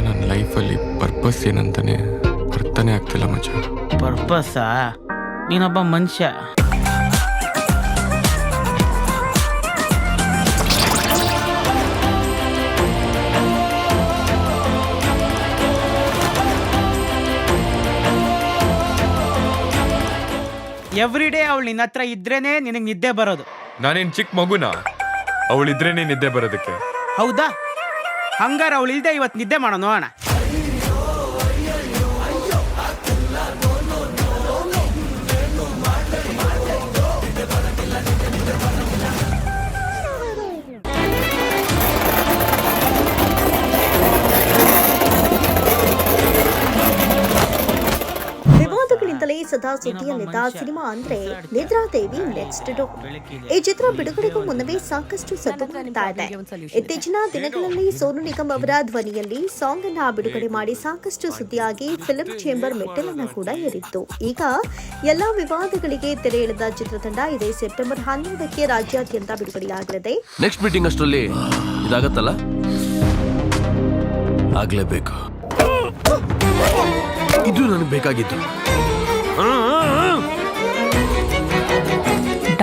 ನನ್ನ ಲೈಫಲ್ಲಿ ಪರ್ಪಸ್ ಏನಂತಾನೆ ಅರ್ಥನೇ ಆಗ್ತಿಲ್ಲ ಮಚ್ಚ. ಪರ್ಪಸ್ಸಾ ನೀನೊಬ್ಬ ಮನುಷ್ಯ. ಎವ್ರಿ ಡೇ ಅವಳು ನಿನ್ನ ಹತ್ರ ಇದ್ರೇನೆ ನಿನಗೆ ನಿದ್ದೆ ಬರೋದು. ನಾನೇನು ಚಿಕ್ಕ ಮಗುನಾ? ಅವಳಿದ್ರೇನೆ ನಿದ್ದೆ ಬರೋದಕ್ಕೆ. ಹೌದಾ? ಹಂಗಾರ ಅವಳು ಇಲ್ದೆ ಇವತ್ತು ನಿದ್ದೆ ಮಾಡೋಣ ನೋಡೋಣ ಸುದ್ದಿಯಲ್ಲಿದ್ದ ಸಿನಿಮಾ ಅಂದ್ರೆ ನಿದ್ರಾದೇವಿ ನೆಕ್ಸ್ಟ್ ಡೋ ಈ ಚಿತ್ರ ಬಿಡುಗಡೆಗೂ ಮುನ್ನವೇ ಸಾಕಷ್ಟು ಸದ್ದು ಕಾಣ್ತಾ ಇದೆ. ಇತ್ತೀಚಿನ ದಿನಗಳಲ್ಲಿ ಸೋನು ನಿಗಮ್ ಅವರ ಧ್ವನಿಯಲ್ಲಿ ಸಾಂಗ್ ಅನ್ನ ಬಿಡುಗಡೆ ಮಾಡಿ ಸಾಕಷ್ಟು ಸುದ್ದಿಯಾಗಿ ಫಿಲಂ ಚೇಂಬರ್ ಮೆಟ್ಟಲನ್ನ ಕೂಡ ಏರಿತ್ತು. ಈಗ ಎಲ್ಲಾ ವಿವಾದಗಳಿಗೆ ತೆರೆ ಎಳೆದ ಚಿತ್ರತಂಡ ಇದೇ ಸೆಪ್ಟೆಂಬರ್ ಹನ್ನೊಂದಕ್ಕೆ ರಾಜ್ಯಾದ್ಯಂತ ಬಿಡುಗಡೆಯಾಗಲಿದೆ. ನೆಕ್ಸ್ಟ್ ಮೀಟಿಂಗ್ ಅಷ್ಟರಲ್ಲಿ ಇದಾಗತ್ತಲ್ಲ? ಆಗ್ಲೇಬೇಕು. ಇದು ನನಗೆ ಬೇಕಾಗಿತ್ತು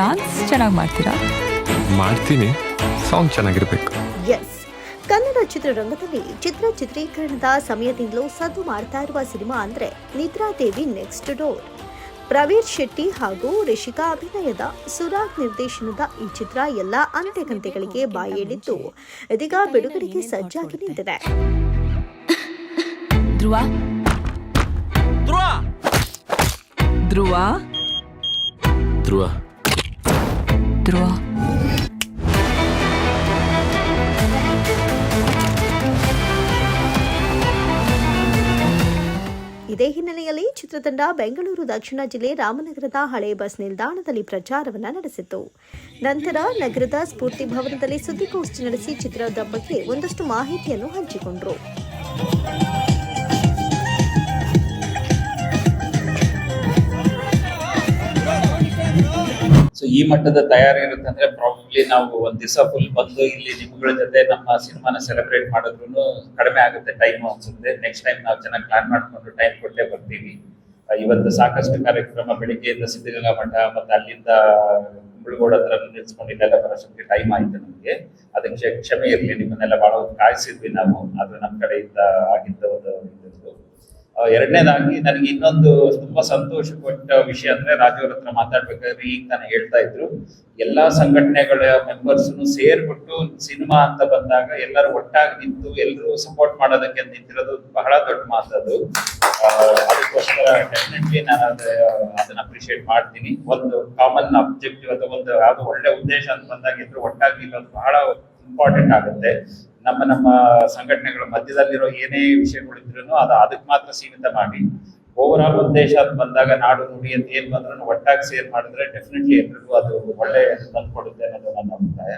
ಡಾನ್ಸ್ ಚೆನ್ನಾಗಿ ಮಾಡ್ತೀರಾ? ಮಾಡ್ತೀನಿ. ಸಾಂಗ್ ಚೆನ್ನಾಗಿರ್ಬೇಕು. ಎಸ್ ಕನ್ನಡ ಚಿತ್ರರಂಗದಲ್ಲಿ ಚಿತ್ರ ಚಿತ್ರೀಕರಣದ ಸಮಯದಿಂದಲೂ ಸದ್ದು ಮಾಡ್ತಾ ಇರುವ ಸಿನಿಮಾ ಅಂದ್ರೆ ನಿದ್ರಾದೇವಿ ನೆಕ್ಸ್ಟ್ ಡೋರ್ ಪ್ರವೀರ್ ಶೆಟ್ಟಿ ಹಾಗೂ ರಿಷಿಕಾ ಅಭಿನಯದ ಸುರಾಗ್ ನಿರ್ದೇಶನದ ಈ ಚಿತ್ರ ಎಲ್ಲ ಅಂತೆಕಂತೆಗಳಿಗೆ ಬಾಯೇಳಿದ್ದು ಇದೀಗ ಬಿಡುಗಡೆಗೆ ಸಜ್ಜಾಗಿ ನಿಂತಿದೆ. ಧ್ರುವ? ಧ್ರುವ! ಧ್ರುವ? ಧ್ರುವ! ಇದೇ ಹಿನ್ನೆಲೆಯಲ್ಲಿ ಚಿತ್ರತಂಡ ಬೆಂಗಳೂರು ದಕ್ಷಿಣ ಜಿಲ್ಲೆ ರಾಮನಗರದ ಹಳೆ ಬಸ್ ನಿಲ್ದಾಣದಲ್ಲಿ ಪ್ರಚಾರವನ್ನು ನಡೆಸಿತು ನಂತರ ನಗರದ ಸ್ಫೂರ್ತಿ ಭವನದಲ್ಲಿ ಸುದ್ದಿಗೋಷ್ಠಿ ನಡೆಸಿ ಚಿತ್ರದ ಬಗ್ಗೆ ಒಂದಷ್ಟು ಮಾಹಿತಿಯನ್ನು ಹಂಚಿಕೊಂಡರು. ಈ ಮಟ್ಟದ ತಯಾರಿ ಇರುತ್ತೆ ಅಂದ್ರೆ ಪ್ರಾಬಬ್ಲಿ ನಾವು ಒಂದ್ ದಿವಸ ಫುಲ್ ಬಂದು ಇಲ್ಲಿ ನಿಮ್ಗಳ ಜೊತೆ ನಮ್ಮ ಸಿನಿಮಾನ ಸೆಲೆಬ್ರೇಟ್ ಮಾಡಿದ್ರು ಕಡಿಮೆ ಆಗುತ್ತೆ ಟೈಮ್ ಅನ್ಸುತ್ತೆ. ನೆಕ್ಸ್ಟ್ ಟೈಮ್ ನಾವು ಚೆನ್ನಾಗಿ ಪ್ಲಾನ್ ಮಾಡ್ಕೊಂಡು ಟೈಮ್ ಕೊಟ್ಟೆ ಬರ್ತೀವಿ. ಇವತ್ತು ಸಾಕಷ್ಟು ಕಾರ್ಯಕ್ರಮ ಬೆಳಿಗ್ಗೆಯಿಂದ ಸಿದ್ಧಗಂಗಾ ಮಠ ಮತ್ತೆ ಅಲ್ಲಿಂದ ಕುಂಬಳಗೋಡ ಹತ್ರ ನಿಲ್ಸ್ಕೊಂಡಿದ್ದೆಲ್ಲ ಬರೋಷ್ಟಕ್ಕೆ ಟೈಮ್ ಆಯ್ತು ನಮಗೆ. ಅದಕ್ಕೆ ಕ್ಷಮೆ ಇರಲಿ, ನಿಮ್ಮನ್ನೆಲ್ಲ ಬಹಳ ಹೊತ್ತು ಕಾಯಿಸಿದ್ವಿ ನಾವು. ಅದು ನಮ್ಮ ಕಡೆಯಿಂದ ಆಗಿದ್ದ ಒಂದು ಎರಡನೇದಾಗಿ ನನಗೆ ಇನ್ನೊಂದು ತುಂಬಾ ಸಂತೋಷ ಕೊಟ್ಟ ವಿಷಯ ಅಂದ್ರೆ ರಾಜೀವ್ ಹತ್ರ ಮಾತಾಡ್ಬೇಕಾದ್ರೆ ಈಗ ನಾನು ಹೇಳ್ತಾ ಇದ್ರು, ಎಲ್ಲಾ ಸಂಘಟನೆಗಳ ಮೆಂಬರ್ಸ್ ಸೇರ್ಬಿಟ್ಟು ಸಿನಿಮಾ ಅಂತ ಬಂದಾಗ ಎಲ್ಲರೂ ಒಟ್ಟಾಗಿ ನಿಂತು ಎಲ್ಲರೂ ಸಪೋರ್ಟ್ ಮಾಡೋದಕ್ಕೆ ನಿಂತಿರೋದು ಬಹಳ ದೊಡ್ಡ ಮಾತದು ಅದಕ್ಕೋಸ್ಕರ ಡೆಫಿನೆಟ್ಲಿ ನಾನು ಅದ, ಅದನ್ನ ಅಪ್ರಿಶಿಯೇಟ್ ಮಾಡ್ತೀನಿ. ಒಂದು ಕಾಮನ್ ಅಬ್ಜೆಕ್ಟಿವ್ ಅಥವಾ ಒಂದು ಯಾವ್ದೋ ಒಳ್ಳೆ ಉದ್ದೇಶ ಅಂತ ಬಂದಾಗ ಎಲ್ಲರೂ ಒಟ್ಟಾಗಿ ನಿಲ್ಲೋದು ಬಹಳ ಇಂಪಾರ್ಟೆಂಟ್ ಆಗುತ್ತೆ. ನಮ್ಮ ನಮ್ಮ ಸಂಘಟನೆಗಳ ಮಧ್ಯದಲ್ಲಿರೋ ಏನೇ ವಿಷಯಗಳಿದ್ರು ಅದು ಅದಕ್ಕೆ ಮಾತ್ರ ಸೀಮಿತ ಮಾಡಿ. ಓವರ್ ಆಲ್ ಉದ್ದೇಶ ಅಂತ ಬಂದಾಗ ನಾಡು ನುಡಿ ಅಂತ ಏನ್ ಬಂದ್ರು ಒಟ್ಟಾಗಿ ಸೇರ್ ಮಾಡಿದ್ರೆ ಡೆಫಿನೆಟ್ಲಿ ಎಲ್ರಿಗೂ ಅದು ಒಳ್ಳೆ ತಂದ್ಕೊಡುತ್ತೆ ಅನ್ನೋದು ನನ್ನ ಅಭಿಪ್ರಾಯ.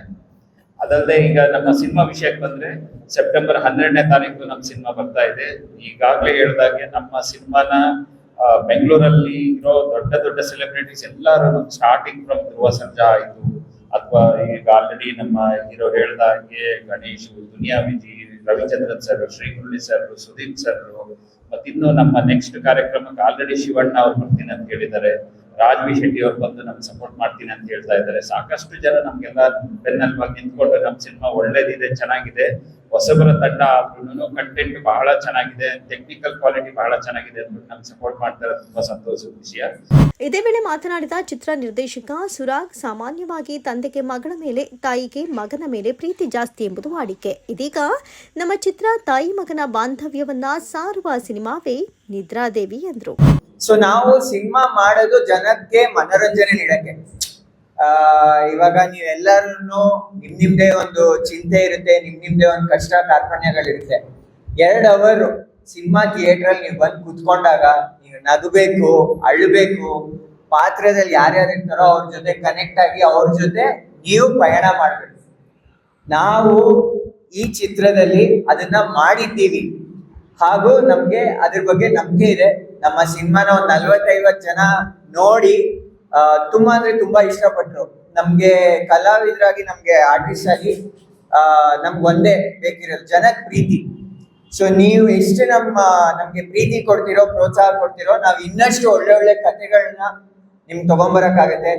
ಅದಲ್ಲದೆ ಈಗ ನಮ್ಮ ಸಿನಿಮಾ ವಿಷಯಕ್ಕೆ ಬಂದ್ರೆ ಸೆಪ್ಟೆಂಬರ್ ಹನ್ನೆರಡನೇ ತಾರೀಕು ನಮ್ಮ ಸಿನಿಮಾ ಬರ್ತಾ ಇದೆ. ಈಗಾಗಲೇ ಹೇಳ್ದಾಗೆ ನಮ್ಮ ಸಿನಿಮಾನ ಬೆಂಗಳೂರಲ್ಲಿ ಇರೋ ದೊಡ್ಡ ದೊಡ್ಡ ಸೆಲೆಬ್ರಿಟೀಸ್ ಎಲ್ಲರೂ ಸ್ಟಾರ್ಟಿಂಗ್ ಫ್ರಮ್ ಧ್ರುವ ಸಂಜಾ ಆಯ್ತು. ಅಥವಾ ಈಗ ಆಲ್ರೆಡಿ ನಮ್ಮ ಹೀರೋ ಹೇಳ್ದಾಗೆ Ganesh, Duniya Viji Ravichandran sir Srimurali sir Sudeep sir ಮತ್ತಿನ್ನು ನಮ್ಮ ನೆಕ್ಸ್ಟ್ ಕಾರ್ಯಕ್ರಮಕ್ಕೆ ಆಲ್ರೆಡಿ ಶಿವಣ್ಣ ಅವ್ರು ಬರ್ತೀನಿ ಅಂತ ಹೇಳಿದ್ದಾರೆ ರಾಜ್ವಿ ಶೆಟ್ಟಿ ಅವ್ರು ಬಂದು ನಮ್ಗೆ ಸಪೋರ್ಟ್ ಮಾಡ್ತೀನಿ ಅಂತ ಹೇಳ್ತಾ ಇದ್ದಾರೆ. ಸಾಕಷ್ಟು ಜನ ನಮ್ಗೆಲ್ಲ ಬೆನ್ನೆಲುಬಾಗಿ ನಿಂತ್ಕೊಂಡು ನಮ್ಮ ಸಿನಿಮಾ ಒಳ್ಳೇದಿದೆ, ಚೆನ್ನಾಗಿದೆ. ಹೊಸಬರ ತಂಡ ಆದ್ರೂ ಕಂಟೆಂಟ್ ಬಹಳ ಚೆನ್ನಾಗಿದೆ. ಟೆಕ್ನಿಕಲ್ ಕ್ವಾಲಿಟಿ ಬಹಳ ಚೆನ್ನಾಗಿದೆ ಅಂದ್ಬಿಟ್ಟು ನಮ್ಗೆ ಸಪೋರ್ಟ್ ಮಾಡ್ತಾರೆ. ತುಂಬಾ ಸಂತೋಷದ ವಿಷಯ. ಇದೇ ವೇಳೆ ಮಾತನಾಡಿದ ಚಿತ್ರ ನಿರ್ದೇಶಕ ಸುರಾಗ್ ಸಾಮಾನ್ಯವಾಗಿ ತಂದೆಗೆ ಮಗಳ ಮೇಲೆ, ತಾಯಿಗೆ ಮಗನ ಮೇಲೆ ಪ್ರೀತಿ ಜಾಸ್ತಿ ಎಂಬುದು ವಾಡಿಕೆ. ಇದೀಗ ನಮ್ಮ ಚಿತ್ರ ತಾಯಿ ಮಗನ ಬಾಂಧವ್ಯವನ್ನ ಸಾರುವ ಸಿನಿಮಾವೇ ನಿದ್ರಾದೇವಿ ಎಂದರು. ಸೊ ನಾವು ಸಿನಿಮಾ ಮಾಡೋದು ಜನಕ್ಕೆ ಮನೋರಂಜನೆ ನೀಡಕ್ಕೆ ಆ, ಇವಾಗ ನೀವೆಲ್ಲರೂ ನಿಮ್ ನಿಮ್ದೇ ಒಂದು ಚಿಂತೆ ಇರುತ್ತೆ, ನಿಮ್ ನಿಮ್ದೇ ಒಂದು ಕಷ್ಟ ಕಾರ್ಪಣ್ಯಗಳಿರುತ್ತೆ ಎರಡು ಅವರ್ ಸಿನಿಮಾ ಥಿಯೇಟರ್ ಅಲ್ಲಿ ನೀವು ಬಂದು ಕುತ್ಕೊಂಡಾಗ ನೀವು ನಗಬೇಕು, ಅಳ್ಬೇಕು, ಪಾತ್ರದಲ್ಲಿ ಯಾರ್ಯಾರು ಇರ್ತಾರೋ ಅವ್ರ ಜೊತೆ ಕನೆಕ್ಟ್ ಆಗಿ ಅವ್ರ ಜೊತೆ ನೀವು ಪಯಣ ಮಾಡಬೇಕು. ನಾವು ಈ ಚಿತ್ರದಲ್ಲಿ ಅದನ್ನ ಮಾಡಿದ್ದೀವಿ. ಹಾಗೂ ನಮ್ಗೆ ಅದ್ರ ಬಗ್ಗೆ ನಂಬಿಕೆ ಇದೆ. ನಮ್ಮ ಸಿನಿಮಾನ ಒಂದ್ ನಲ್ವತ್ತೈವತ್ ಜನ ನೋಡಿ ತುಂಬ ಅಂದ್ರೆ ತುಂಬಾ ಇಷ್ಟಪಟ್ರು. ನಮ್ಗೆ ಕಲಾವಿದರಾಗಿ ನಮ್ಗೆ ಆರ್ಟಿಸ್ಟ್ ಆಗಿ ನಮ್ಗೆ ಒಂದೇ ಬೇಕಿರೋದು ಜನಕ್ಕೆ ಪ್ರೀತಿ. ಸೊ ನೀವು ಎಷ್ಟು ನಮ್ಮ, ನಮ್ಗೆ ಪ್ರೀತಿ ಕೊಡ್ತಿರೋ, ಪ್ರೋತ್ಸಾಹ ಕೊಡ್ತಿರೋ, ನಾವು ಇನ್ನಷ್ಟು ಒಳ್ಳೆ ಒಳ್ಳೆ ಕಥೆಗಳನ್ನ ನಿಮ್ಗೆ ತಗೊಂಬರಕ್ಕಾಗತ್ತೆ.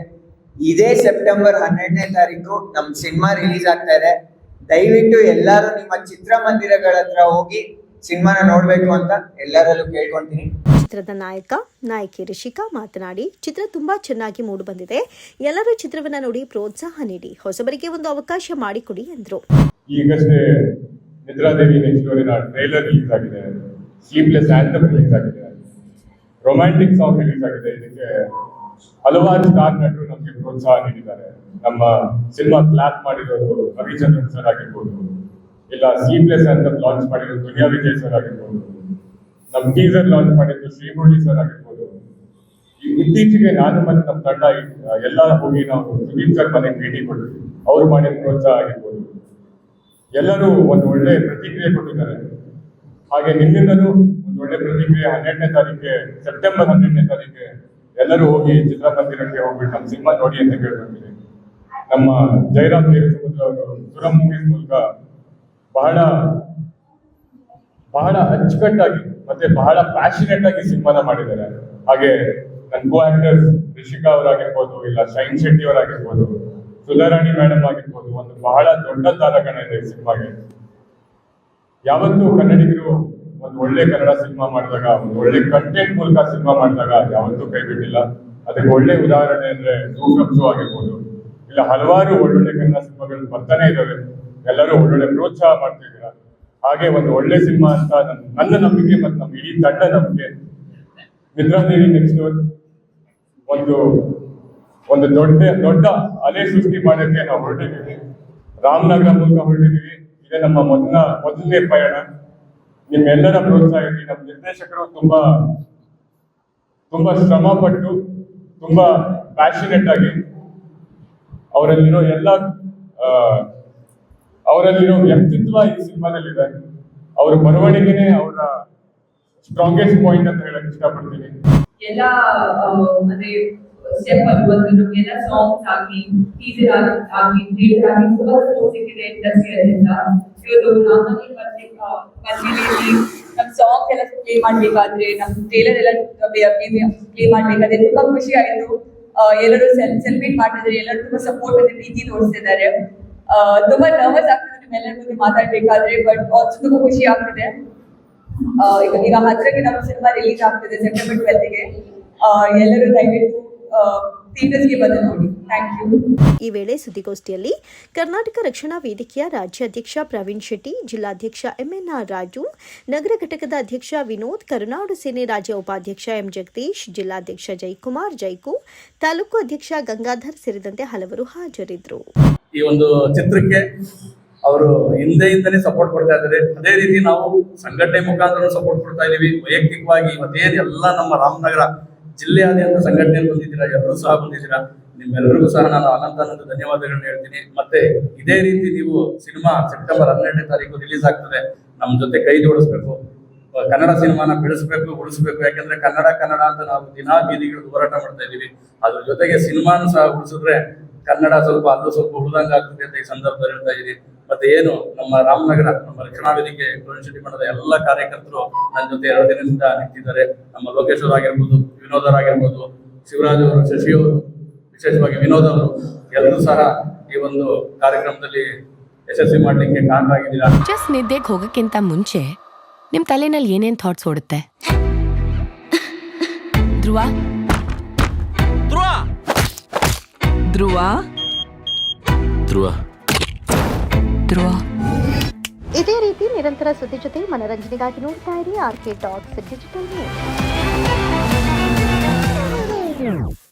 ಇದೇ ಸೆಪ್ಟೆಂಬರ್ ಹನ್ನೆರಡನೇ ತಾರೀಕು ನಮ್ ಸಿನಿಮಾ ರಿಲೀಸ್ ಆಗ್ತಾ ಇದೆ. ದಯವಿಟ್ಟು ಎಲ್ಲರೂ ನಿಮ್ಮ ಚಿತ್ರಮಂದಿರಗಳ ಹತ್ರ ಹೋಗಿ ಸಿನಿಮಾನ ನೋಡ್ಬೇಕು ಅಂತ ಎಲ್ಲರಲ್ಲೂ ಕೇಳ್ಕೊಂತೀನಿ. ಚಿತ್ರದ ನಾಯಕ ನಾಯಕಿ ರಿಷಿಕಾ ಮಾತನಾಡಿ, ಚಿತ್ರ ತುಂಬಾ ಚೆನ್ನಾಗಿ ಮೂಡಿಬಂದಿದೆ ಎಲ್ಲರೂ ಚಿತ್ರವನ್ನ ನೋಡಿ ಪ್ರೋತ್ಸಾಹ ನೀಡಿ, ಹೊಸಬರಿಗೆ ಒಂದು ಅವಕಾಶ ಮಾಡಿಕೊಡಿ ಎಂದರು ಈಗಷ್ಟೇ ನಿದ್ರಾದೇವಿ ಡೋರಿನ ಟ್ರೈಲರ್ ರಿಲೀಸ್ ಆಗಿದೆ. ಸ್ಲೀಪ್ಲೆಸ್ ಆಂಥಮ್ ರಿಲೀಸ್ ಆಗಿದೆ. ರೊಮ್ಯಾಂಟಿಕ್ ಸಾಂಗ್ ರಿಲೀಸ್ ಆಗಿದೆ. ಇದಕ್ಕೆ ಹಲವಾರು ಸ್ಟಾರ್ ನಟರು ನಮಗೆ ಪ್ರೋತ್ಸಾಹ ನೀಡಿದ್ದಾರೆ. ನಮ್ಮ ಸಿನಿಮಾ ಕ್ಲಾಪ್ ಮಾಡಿರೋದು ರವಿಚಂದ್ರನ್ ಸರ್ ಆಗಿರ್ಬೋದು, ಇಲ್ಲ ಸ್ಲೀಪ್ಲೆಸ್ ಆಂಥಮ್ ಲಾಂಚ್ ಮಾಡಿರೋದು ದುನಿಯಾ ವಿಜಯ್ ಸರ್ ಆಗಿರ್ಬೋದು. ನಮ್ಮ ಟೀಸರ್ ಲಾಂಚ್ ಮಾಡಿದ್ದು ಶ್ರೀಮುರಳಿ ಸರ್ ಆಗಿರ್ಬೋದು. ಇತ್ತೀಚೆಗೆ ನಾನು ಮತ್ತೆ ನಮ್ಮ ತಂಡ ಎಲ್ಲ ಹೋಗಿ ನಾವು ಸುದೀಪ್ ಸರ್ ಮನೆಗೆ ಭೇಟಿ ಕೊಡ್ತೀವಿ ಅವ್ರು ಮಾಡಿದ ಪ್ರೋತ್ಸಾಹ ಆಗಿರ್ಬೋದು. ಎಲ್ಲರೂ ಒಂದು ಒಳ್ಳೆ ಪ್ರತಿಕ್ರಿಯೆ ಕೊಟ್ಟಿದ್ದಾರೆ. ಹಾಗೆ ನಿಮ್ಮಿಂದಲೂ ಒಂದು ಒಳ್ಳೆ ಪ್ರತಿಕ್ರಿಯೆ ಹನ್ನೆರಡನೇ ತಾರೀಕೆ ಸೆಪ್ಟೆಂಬರ್ ಹನ್ನೆರಡನೇ ತಾರೀಕೆ ಎಲ್ಲರೂ ಹೋಗಿ ಚಿತ್ರಮಂದಿರಕ್ಕೆ ಹೋಗ್ಬಿಟ್ಟು ನಮ್ಮ ಸಿನಿಮಾ ನೋಡಿ ಅಂತ ಕೇಳ್ಕೊಳ್ತೀನಿ ನಮ್ಮ ಜಯರಾಮ್ ದೇವಸಮುದ್ರ ಅವರು, ಸುರಮ್ ಮೂವೀಸ್ ಮೂಲಕ ಬಹಳ ಬಹಳ ಅಚ್ಚುಕಟ್ಟಾಗಿ ಮತ್ತೆ ಬಹಳ ಪ್ಯಾಷನೆಟ್ ಆಗಿ ಸಿನಿಮಾನ ಮಾಡಿದ್ದಾರೆ. ಹಾಗೆ ನನ್ನ ಕೋ ಆಕ್ಟರ್ಸ್ ರಿಷಿಕಾ ಅವರಾಗಿರ್ಬೋದು, ಇಲ್ಲ ಶೈನ್ ಶೆಟ್ಟಿ ಅವರಾಗಿರ್ಬೋದು, ಸುಧಾರಾಣಿ ಮೇಡಮ್ ಆಗಿರ್ಬೋದು, ಒಂದು ಬಹಳ ದೊಡ್ಡ ತಾರಕಣ ಇದೆ ಸಿನಿಮಾಗೆ. ಯಾವತ್ತೂ ಕನ್ನಡಿಗರು ಒಂದು ಒಳ್ಳೆ ಕನ್ನಡ ಸಿನಿಮಾ ಮಾಡಿದಾಗ, ಒಂದು ಒಳ್ಳೆ ಕಂಟೆಂಟ್ ಮೂಲಕ ಸಿನಿಮಾ ಮಾಡಿದಾಗ ಯಾವತ್ತೂ ಕೈ ಬಿಟ್ಟಿಲ್ಲ. ಅದಕ್ಕೆ ಒಳ್ಳೆ ಉದಾಹರಣೆ ಅಂದ್ರೆ ಸೂಫ್ರಮ್ಸು ಆಗಿರ್ಬೋದು, ಇಲ್ಲ ಹಲವಾರು ಒಳ್ಳೊಳ್ಳೆ ಕನ್ನಡ ಸಿನಿಮಾಗಳು ಬರ್ತಾನೆ ಇದ್ದಾವೆ. ಎಲ್ಲರೂ ಒಳ್ಳೊಳ್ಳೆ ಪ್ರೋತ್ಸಾಹ ಮಾಡ್ತಿದ್ದೀರಾ? ಹಾಗೆ ಒಂದು ಒಳ್ಳೆ ಸಿನಿಮಾ ಅಂತ ನನ್- ನನ್ನ ನಂಬಿಕೆ ಮತ್ತು ನಮ್ಮ ಇಡೀ ತಂಡ ನಂಬಿಕೆ ನಿದ್ರಾದೇವಿ ನೆಕ್ಸ್ಟ್ ಒಂದು ಒಂದು ದೊಡ್ಡ ದೊಡ್ಡ ಅಲೆ ಸೃಷ್ಟಿ ಮಾಡೋಕ್ಕೆ ನಾವು ಹೊರಟಿದ್ದೀವಿ. ರಾಮನಗರ ಮೂಲಕ ಹೊರಟಿದ್ದೀವಿ. ಇದೇ ನಮ್ಮ ಮೊದಲ ಮೊದಲನೇ ಪಯಣ. ನಿಮ್ಮೆಲ್ಲರ ಪ್ರೋತ್ಸಾಹ ಇರಲಿ ನಮ್ಮ ನಿರ್ದೇಶಕರು ತುಂಬಾ ತುಂಬಾ ಶ್ರಮ ಪಟ್ಟು ತುಂಬಾ ಪ್ಯಾಷನೇಟ್ ಆಗಿ ಅವರಲ್ಲಿರೋ ಎಲ್ಲ ಅವರಲ್ಲಿರೋ ವ್ಯಕ್ತಿತ್ವ ಈ ಸಿನಿಮಾದಲ್ಲಿದೆ. ಅವರ ಬರವಣಿಗೆನೆ ಅವರ ಸ್ಟ್ರಾಂಗೆಸ್ಟ್ ಪಾಯಿಂಟ್ ಅಂತ ಹೇಳಕ್ ಇಷ್ಟಪಡ್ತೀನಿ. ಎಲ್ಲ ಅಂದ್ರೆ ಸ್ಟೆಪ್ ಅದು ಬಂದು ನಮ್ಗೆಲ್ಲ ಸಾಂಗ್ಸ್ ಆಗಿ ಟೀಸರ್ ಆಗಿ ಟ್ರೇಲರ್ ಆಗಿ ತುಂಬಾ ಸಪೋರ್ಟ್ ಸಿಕ್ಕಿದೆ ಇಂಡಸ್ಟ್ರಿಯಲ್ಲಿಂದ ಇವತ್ತು ರಾಮನಗರ ಬರ್ಲಿಕ್ಕೆ ಬಂದಿಲ್ಲಿ ನಮ್ ಸಾಂಗ್ಸ್ ಎಲ್ಲ ಪ್ಲೇ ಮಾಡ್ಬೇಕಾದ್ರೆ, ನಮ್ ಟ್ರೇಲರ್ ಎಲ್ಲ ಪ್ಲೇ ಮಾಡ್ಬೇಕಾದ್ರೆ ತುಂಬಾ ಖುಷಿ ಆಯ್ತು ಎಲ್ಲರೂ ಸೆಲೆಬ್ರೇಟ್ ಮಾಡ್ತಿದ್ದಾರೆ, ಎಲ್ಲರೂ ತುಂಬಾ ಸಪೋರ್ಟ್ ಮತ್ತೆ ಪ್ರೀತಿ ತೋರಿಸ್ತಿದ್ದಾರೆ. ತುಂಬಾ ನರ್ವಸ್ ಆಗ್ತಿದೆ ನಿಮ್ಮೆಲ್ಲರ ಮಾತಾಡ್ಬೇಕಾದ್ರೆ ಬಟ್ ಆಲ್ಸೋ ತುಂಬಾ ಖುಷಿ ಆಗ್ತಿದೆ. ಈಗ ಈಗ ಹತ್ರಕ್ಕೆ ನಮ್ಮ ಸಿನಿಮಾ ರಿಲೀಸ್ ಆಗ್ತಿದೆ ಸೆಪ್ಟೆಂಬರ್ ಟ್ವೆಲ್ತ್ಗೆ ಎಲ್ಲರೂ ದಯವಿಟ್ಟು ಈ ವೇಳೆ ಸುದ್ದಿಗೋಷ್ಠಿಯಲ್ಲಿ ಕರ್ನಾಟಕ ರಕ್ಷಣಾ ವೇದಿಕೆಯ ರಾಜ್ಯಾಧ್ಯಕ್ಷ ಪ್ರವೀಣ್ ಶೆಟ್ಟಿ, ಜಿಲ್ಲಾಧ್ಯಕ್ಷ ಎಂಎನ್ಆರ್ ರಾಜು, ನಗರ ಘಟಕದ ಅಧ್ಯಕ್ಷ ವಿನೋದ್, ಕರುನಾಡು ಸೇನೆ ರಾಜ್ಯ ಉಪಾಧ್ಯಕ್ಷ ಎಂ ಜಗದೀಶ್, ಜಿಲ್ಲಾಧ್ಯಕ್ಷ ಜೈಕುಮಾರ್, ಜೈಕು, ತಾಲೂಕು ಅಧ್ಯಕ್ಷ ಗಂಗಾಧರ್ ಸೇರಿದಂತೆ ಹಲವರು ಹಾಜರಿದ್ದರು. ಈ ಒಂದು ಚಿತ್ರಕ್ಕೆ ಅವರು ಹಿಂದೆಯಿಂದನೇ ಸಪೋರ್ಟ್ ಕೊಡ್ತಾ ಇದ್ದಾರೆ. ಅದೇ ರೀತಿ ನಾವು ಸಂಘಟನೆ ಮುಖಾಂತರ ಸಪೋರ್ಟ್ ಕೊಡ್ತಾ ಇದೀವಿ ವೈಯಕ್ತಿಕವಾಗಿ ಇವತ್ತೇನು ಎಲ್ಲ ನಮ್ಮ ರಾಮನಗರ ಜಿಲ್ಲೆಯಾದ್ಯಂತ ಸಂಘಟನೆ ಬಂದಿದ್ದೀರಾ? ಎಲ್ಲರೂ ಸಹ ಬಂದಿದ್ದೀರಾ? ನಿಮ್ಮೆಲ್ಲರಿಗೂ ಸಹ ನಾನು ಅನಂತ ಅನಂತ ಧನ್ಯವಾದಗಳನ್ನ ಹೇಳ್ತೀನಿ. ಮತ್ತೆ ಇದೇ ರೀತಿ ನೀವು ಸಿನಿಮಾ ಸೆಪ್ಟೆಂಬರ್ ಹನ್ನೆರಡನೇ ತಾರೀಕು ರಿಲೀಸ್ ಆಗ್ತದೆ. ನಮ್ಮ ಜೊತೆ ಕೈ ಜೋಡಿಸ್ಬೇಕು. ಕನ್ನಡ ಸಿನಿಮಾನ ಬೆಳೆಸ್ಬೇಕು ಉಳಿಸ್ಬೇಕು. ಯಾಕಂದ್ರೆ ಕನ್ನಡ ಕನ್ನಡ ಅಂತ ನಾವು ದಿನಾ ಬೀದಿಗಳು ಹೋರಾಟ ಮಾಡ್ತಾ ಇದ್ದೀವಿ. ಅದ್ರ ಜೊತೆಗೆ ಸಿನಿಮಾನು ಸಹ ಉಳಿಸಿದ್ರೆ ಕನ್ನಡ ಸ್ವಲ್ಪ ಅದು ಸ್ವಲ್ಪ ಉಳಿದಂಗ ಆಗ್ತದೆ ಅಂತ ಈ ಸಂದರ್ಭದಲ್ಲಿ ಹೇಳ್ತಾ ಇದೀನಿ ಮತ್ತೆ ಏನು, ನಮ್ಮ ರಾಮನಗರ, ನಮ್ಮ ರಕ್ಷಣಾ ವೇದಿಕೆ ಶೆಟ್ಟಿ ಮಠದ ಎಲ್ಲ ಕಾರ್ಯಕರ್ತರು ನನ್ನ ಜೊತೆ ಎರಡು ದಿನದಿಂದ ನಿಂತಿದ್ದಾರೆ. ನಮ್ಮ ಲೋಕೇಶ್ ಅವರು ಆಗಿರ್ಬೋದು, ವಿನೋದ್ ಅವರು ಆಗಿರ್ಬೋದು, ಶಿವರಾಜ್ ಅವರು, ಶಶಿ ಅವರು, ವಿಶೇಷವಾಗಿ ವಿನೋದ್ ಅವರು, ಎಲ್ಲರೂ ಸಹ ಈ ಒಂದು ಕಾರ್ಯಕ್ರಮದಲ್ಲಿ ಯಶಸ್ವಿ ಮಾಡ್ಲಿಕ್ಕೆ ಕಾರಣರಾಗಿದ್ದೀರಾ ಜಸ್ಟ್ ನಿದ್ದೆಗೆ ಹೋಗೋಕ್ಕಿಂತ ಮುಂಚೆ ನಿಮ್ಮ ತಲೆನಲ್ಲಿ ಏನೇನು ಥಾಟ್ಸ್ ಓಡುತ್ತೆ? ಧ್ರುವ ಧ್ರುವ? ಧ್ರುವ. ಧ್ರುವ. ಇದೇ ರೀತಿ ನಿರಂತರ ಸುದ್ದಿ ಜೊತೆ ಮನರಂಜನೆಗಾಗಿ ನೋಡ್ತಾ ಇರಿ R K talks digital news.